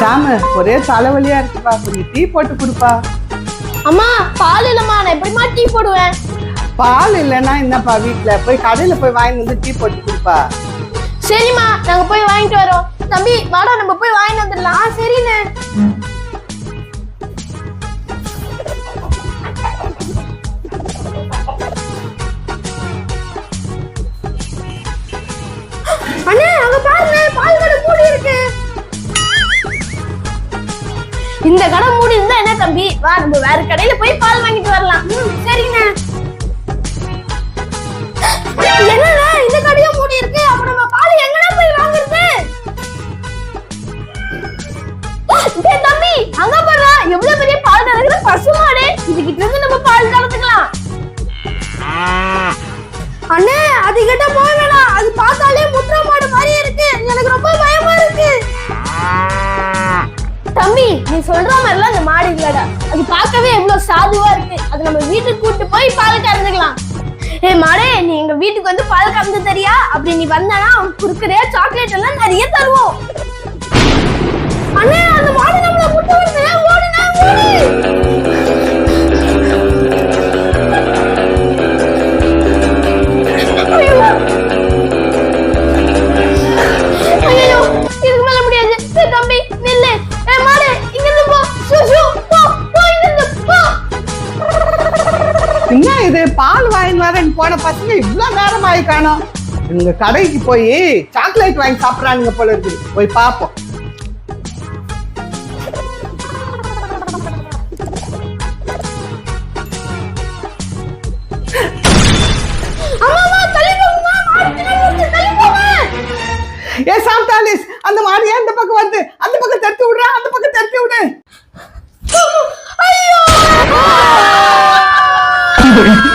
சாமு ஒரே தலைவலியா இருக்குப்பா. கொஞ்சம் டீ போட்டு கொடுப்பா. அம்மா பால் இல்லம்மா நான் எப்படிமா டீ போடுவேன்? பால் இல்லைன்னா என்னப்பா வீட்ல? போய் கடையில போய் வாங்கி வந்து டீ போட்டு கொடுப்பா. சரிம்மா நாங்க போய் வாங்கிட்டு வரோம். தம்பி வாடா நம்ம போய் வாங்கிட்டு வந்துடலாம். ஆ, இந்த கடை மூடி இருந்தா என்ன தம்பி? வா நம்ம வேற கடையில போய் பால் வாங்கிட்டு வரலாம். தம்பி நீ சொல்ற மாதிரிலாம் அந்த மாடு இல்லடா. அது பார்க்கவே எவ்வளவு சாதுவா இருக்கு. அது நம்ம வீட்டுக்கு கூட்டு போய் பால் கறந்துக்கலாம். ஏ மாடே நீ எங்க வீட்டுக்கு வந்து பால் கறந்து தரியா? அப்படி நீ வந்தனா உனக்கு குறுக்குறே சாக்லேட் எல்லாம் நிறைய தருவோம். அண்ணே அந்த மாடு என்ன இது? பால் வாங்கி வரேன்னு போன பசங்க இவ்வளவு நேரம் ஆகி காணோம் கடைக்கு போய் சாக்லேட் வாங்கி சாப்பிடுறானுங்க போல இருக்குது போய் போங்க ஏ சாந்தாலிஸ் அந்த ஏன் இந்த பக்கம் வருது? அந்த பக்கம் தட்டி விடுறா Yeah.